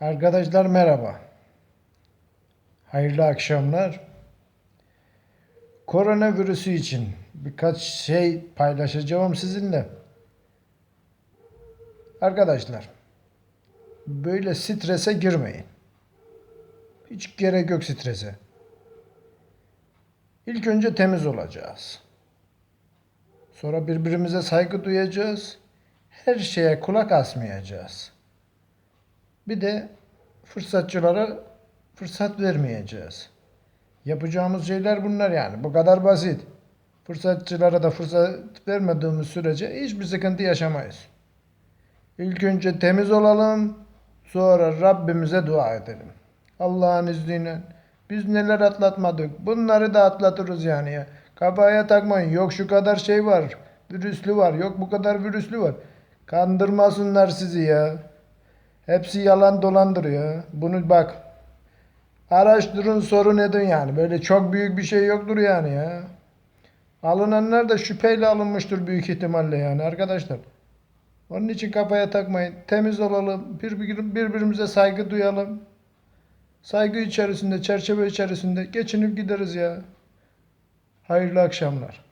Arkadaşlar merhaba. Hayırlı akşamlar. Koronavirüsü için birkaç şey paylaşacağım sizinle. Arkadaşlar, böyle strese girmeyin. Hiç gerek yok strese. İlk önce temiz olacağız. Sonra birbirimize saygı duyacağız. Her şeye kulak asmayacağız. Bir de fırsatçılara fırsat vermeyeceğiz. Yapacağımız şeyler bunlar yani. Bu kadar basit. Fırsatçılara da fırsat vermediğimiz sürece hiçbir sıkıntı yaşamayız. İlk önce temiz olalım, sonra Rabbimize dua edelim. Allah'ın izniyle biz neler atlatmadık. Bunları da atlatırız yani ya. Kafaya takmayın. Yok şu kadar şey var. Virüslü var. Yok bu kadar virüslü var. Kandırmasınlar sizi ya. Hepsi yalan dolandır ya. Bunu bak. Araştırın sorun edin yani. Böyle çok büyük bir şey yoktur yani ya. Alınanlar da şüpheyle alınmıştır büyük ihtimalle yani arkadaşlar. Onun için kafaya takmayın. Temiz olalım. Birbir, birbirimize saygı duyalım. Saygı içerisinde, çerçeve içerisinde geçinip gideriz ya. Hayırlı akşamlar.